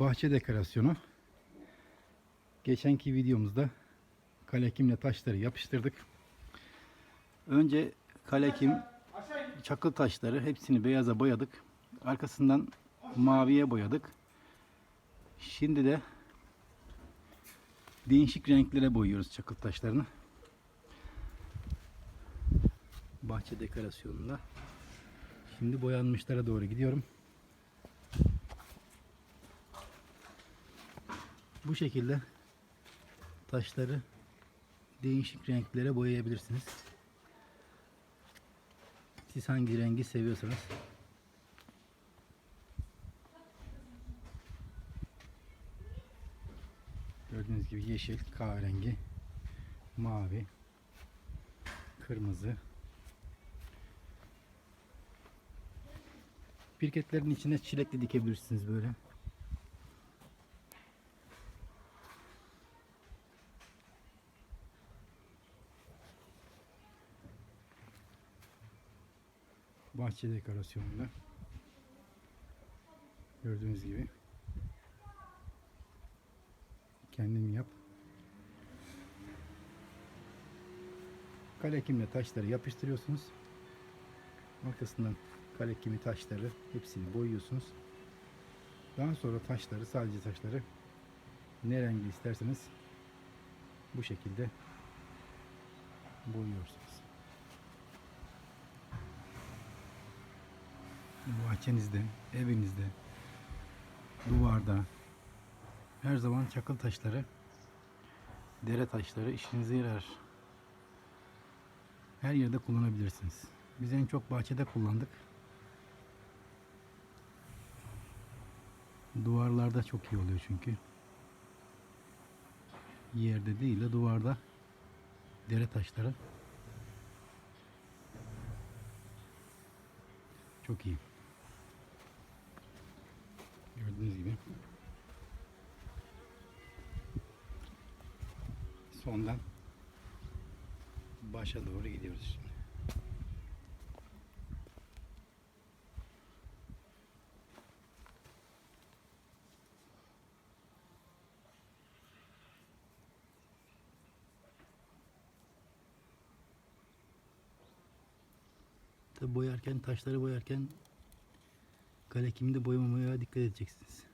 bahçe dekorasyonu. Geçenki videomuzda kalekimle taşları yapıştırdık. Önce kalekim, çakıl taşları hepsini beyaza boyadık. Arkasından maviye boyadık. Şimdi de değişik renklere boyuyoruz çakıl taşlarını. Bahçe dekorasyonunda. Şimdi boyanmışlara doğru gidiyorum. Bu şekilde taşları değişik renklere boyayabilirsiniz. Siz hangi rengi seviyorsanız. Gördüğünüz gibi yeşil, kahverengi, mavi, kırmızı. Pirketlerin içine çilekli dikebilirsiniz böyle. Bahçe dekorasyonunda. Gördüğünüz gibi. Kendin yap. Kalekimle taşları yapıştırıyorsunuz. Arkasından kalekimi taşları hepsini boyuyorsunuz. Daha sonra taşları sadece taşları ne rengi isterseniz bu şekilde boyuyorsunuz bahçenizde, evinizde, duvarda her zaman çakıl taşları, dere taşları işinize yarar. Her yerde kullanabilirsiniz. Biz en çok bahçede kullandık. Duvarlarda çok iyi oluyor çünkü. Yerde değil de duvarda dere taşları çok iyi. Gördüğünüz gibi. Sondan başa doğru gidiyoruz şimdi. Boyarken, taşları boyarken kalekimi de boyamamaya dikkat edeceksiniz.